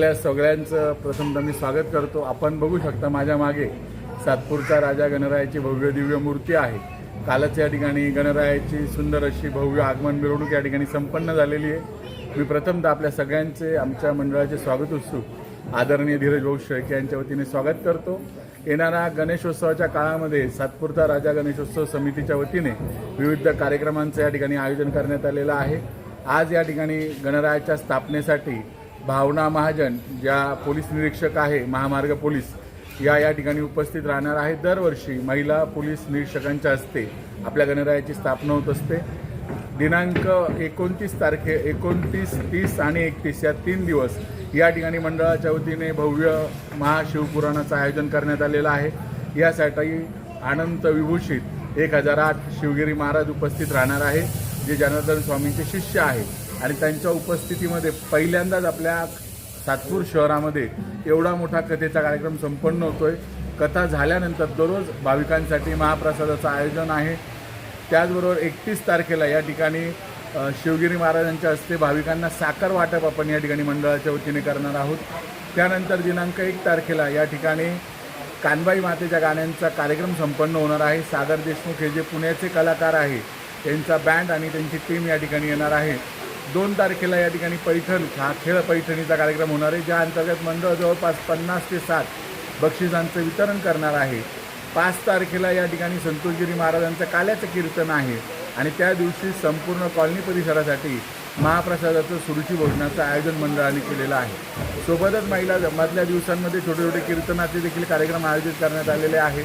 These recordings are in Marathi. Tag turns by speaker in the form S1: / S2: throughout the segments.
S1: आपल्या सगळ्यांचं प्रथमतः मी स्वागत करतो. आपण बघू शकता माझ्या मागे सातपूरचा राजा गणरायाची भव्य दिव्य मूर्ती आहे. कालच या ठिकाणी गणरायाची सुंदर अशी भव्य आगमन मिरवणूक या ठिकाणी संपन्न झालेली आहे. मी प्रथमतः आपल्या सगळ्यांचे आमच्या मंडळाचे स्वागत उत्सुक आदरणीय धीरज भाऊ शेळके यांच्या वतीने स्वागत करतो. येणाऱ्या गणेशोत्सवाच्या काळामध्ये सातपूरचा राजा गणेशोत्सव समितीच्या वतीने विविध कार्यक्रमांचं या ठिकाणी आयोजन करण्यात आलेलं आहे. आज या ठिकाणी गणरायाच्या स्थापनेसाठी भावना महाजन ज्या पोलीस निरीक्षक आहे महामार्ग पोलीस या या ठिकाणी उपस्थित राहणार आहे दरवर्षी महिला पोलीस निरीक्षकांच्या हस्ते आपल्या गणरायाची स्थापना होत असते. दिनांक एकोणतीस तारखे एकोणतीस तीस आणि एकतीस या तीन दिवस या ठिकाणी मंडळाच्या वतीने भव्य महाशिवपुराणाचं आयोजन करण्यात आलेलं आहे. यासाठी अनंत विभूषित एक हजार आठ शिवगिरी महाराज उपस्थित राहणार आहे जे जनार्दन स्वामींचे शिष्य आहे. आणि त्यांच्या उपस्थितीमध्ये पहिल्यांदाच आपल्या सातपूर शहरामध्ये एवढा मोठा कथेचा कार्यक्रम संपन्न होतोय. कथा झाल्यानंतर दररोज भाविकांसाठी महाप्रसादाचं आयोजन आहे. त्याचबरोबर एकतीस तारखेला या ठिकाणी शिवगिरी महाराजांच्या हस्ते भाविकांना साखर वाटप आपण या ठिकाणी मंडळाच्या वतीने करणार आहोत. त्यानंतर दिनांक एक तारखेला या ठिकाणी कानबाई मातेच्या गाण्यांचा कार्यक्रम संपन्न होणार आहे. सागर देशमुख हे जे पुण्याचे कलाकार आहे त्यांचा बँड आणि त्यांची टीम या ठिकाणी येणार आहे. दोन तारखेला या ठिकाणी पैठण हा खेळ पैठणीचा कार्यक्रम होणार आहे ज्या अंतर्गत मंडळ जवळपास पन्नास ते सात बक्षिसांचं वितरण करणार आहे. पाच तारखेला या ठिकाणी संतोषगिरी महाराजांचं काल्याचं कीर्तन आहे आणि त्या दिवशी संपूर्ण कॉलनी परिसरासाठी महाप्रसादाचं सुरुची भोजनाचं आयोजन मंडळाने केलेलं आहे. सोबतच महिला मधल्या दिवसांमध्ये छोटे छोटे कीर्तनाचे देखील कार्यक्रम आयोजित करण्यात आलेले आहे.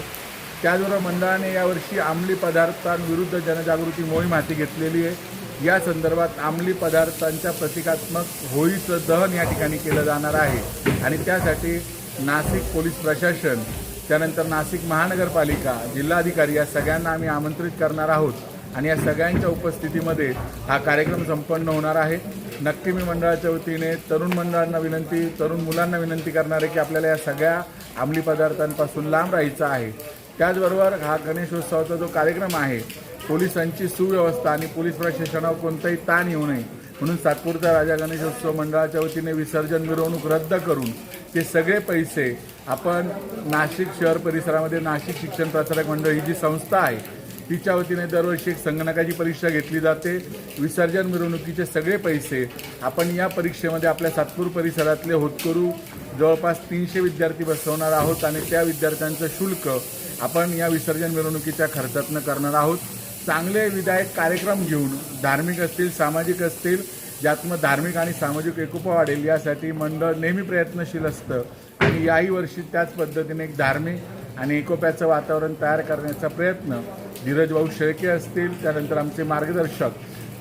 S1: त्याचबरोबर मंडळाने यावर्षी अंमली पदार्थांविरुद्ध जनजागृती मोहीम हाती घेतलेली आहे. या संदर्भात अंमली पदार्थांच्या प्रतिकात्मक होळीचं दहन या ठिकाणी केलं जाणार आहे. आणि त्यासाठी नाशिक पोलीस प्रशासन त्यानंतर नाशिक महानगरपालिका जिल्हाधिकारी या सगळ्यांना आम्ही आमंत्रित करणार आहोत. आणि या सगळ्यांच्या उपस्थितीमध्ये हा कार्यक्रम संपन्न होणार आहे. नक्की मी मंडळाच्या वतीने तरुण मंडळांना विनंती तरुण मुलांना विनंती करणार आहे की आपल्याला या सगळ्या अंमली पदार्थांपासून लांब राहायचं आहे. त्याचबरोबर हा गणेशोत्सवाचा जो कार्यक्रम आहे पोलिसांची सुव्यवस्था आणि पोलीस प्रशासनावर कोणताही ताण येऊ नये. म्हणून सातपूरचा राजा गणेशोत्सव मंडळाच्या वतीने विसर्जन मिरवणूक रद्द करून ते सगळे पैसे आपण नाशिक शहर परिसरामध्ये नाशिक शिक्षण प्रसारक मंडळ ही जी संस्था आहे तिच्या वतीने दरवर्षी एक संगणकाची परीक्षा घेतली जाते. विसर्जन मिरवणुकीचे सगळे पैसे आपण या परीक्षेमध्ये आपल्या सातपूर परिसरातले होतकरू जवळपास तीनशे विद्यार्थी बसवणार आहोत आणि त्या विद्यार्थ्यांचं शुल्क आपण या विसर्जन मिरवणुकीच्या खर्चातनं करणार आहोत. चांगले विधायक कार्यक्रम घेऊन धार्मिक असतील सामाजिक असतील ज्यातनं धार्मिक आणि सामाजिक एकोपा वाढेल यासाठी मंडळ नेहमी प्रयत्नशील असतं. आणि याही वर्षी त्याच पद्धतीने एक धार्मिक आणि एकोप्याचं वातावरण तयार करण्याचा प्रयत्न धीरज भाऊ शेळके असतील त्यानंतर आमचे मार्गदर्शक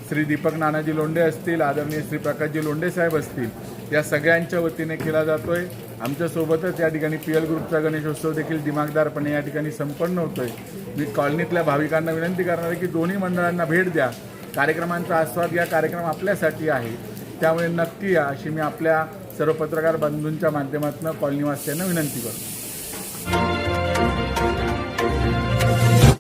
S1: श्री दीपक नानाजी लोंढे असतील आदरणीय श्री प्रकाशजी लोंढे साहेब असतील या सगळ्यांच्या वतीने केला जातोय. आमच्यासोबतच या ठिकाणी पी एल ग्रुपचा गणेशोत्सव देखील दिमागदारपणे या ठिकाणी संपन्न होतोय. मी कॉलनीतल्या भाविकांना विनंती करणार आहे की दोन्ही मंडळांना भेट द्या. कार्यक्रमांचा आस्वाद या कार्यक्रम आपल्यासाठी आहे. त्यामुळे नक्की या अशी मी आपल्या सर्व पत्रकार बंधूंच्या माध्यमातून कॉलनीवासियांना विनंती करतो.